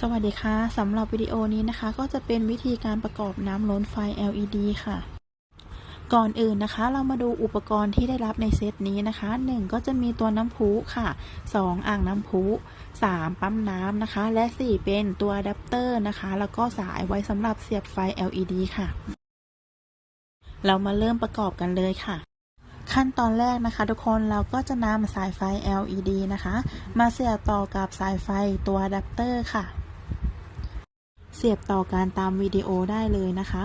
สวัสดีค่ะสำหรับวิดีโอนี้นะคะ ก็จะเป็นวิธีการประกอบน้ำล้นไฟ LED ค่ะ ก่อนอื่นนะคะ เรามาดูอุปกรณ์ที่ได้รับในเซตนี้นะคะ 1 ก็จะมีตัวน้ำพุค่ะ 2 อ่างน้ำพุ3 ปั๊มน้ำนะคะ และ 4 เป็นตัวอะแดปเตอร์นะคะ แล้วก็สายไว้สำหรับเสียบไฟ LED ค่ะ เรามาเริ่มประกอบกันเลยค่ะขั้นตอนแรกนะคะ ทุกคนเราก็จะนำสายไฟ LED นะคะ มาเสียบต่อกับสายไฟตัวอะแดปเตอร์ค่ะ เสียบต่อการตามวิดีโอได้เลยนะคะ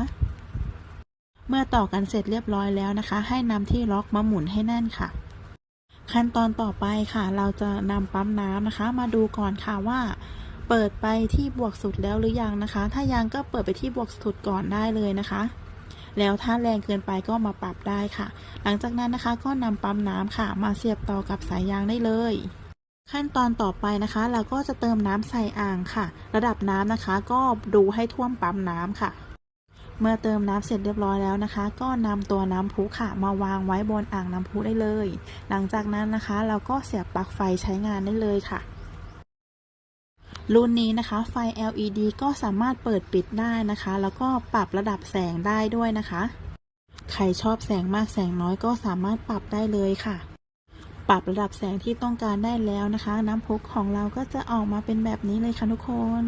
เมื่อต่อกันเสร็จเรียบร้อยแล้วนะคะ ให้นำที่ล็อกมาหมุนให้แน่นค่ะ ขั้นตอนต่อไปค่ะ เราจะนำปั๊มน้ำนะคะ มาดูก่อนค่ะว่า เปิดไปที่บวกสุดแล้วหรือยังนะคะ ถ้ายังก็เปิดไปที่บวกสุดก่อนได้เลยนะคะแล้วถ้าแรงเกินไปก็มาปรับได้ค่ะ หลังจากนั้นนะคะก็นำปั๊มน้ำค่ะ มาเสียบต่อกับสายยางได้เลย ขั้นตอนต่อไปนะคะ เราก็จะเติมน้ำใส่อ่างค่ะ ระดับน้ำนะคะ ก็ดูให้ท่วมปั๊มน้ำค่ะ เมื่อเติมน้ำเสร็จเรียบร้อยแล้วนะคะ ก็นำตัวน้ำพุค่ะ มาวางไว้บนอ่างน้ำพุได้เลย หลังจากนั้นนะคะ เราก็เสียบปลั๊กไฟใช้งานได้เลยค่ะ รุ่นนี้นะคะ ไฟ LED ก็สามารถเปิดปิดได้นะคะ แล้วก็ปรับระดับแสงได้ด้วยนะคะ ใครชอบแสงมากแสงน้อยก็สามารถปรับได้เลยค่ะ ปรับระดับแสงที่ต้องการได้แล้วนะคะ น้ำพุของเราก็จะออกมาเป็นแบบนี้เลยค่ะทุกคน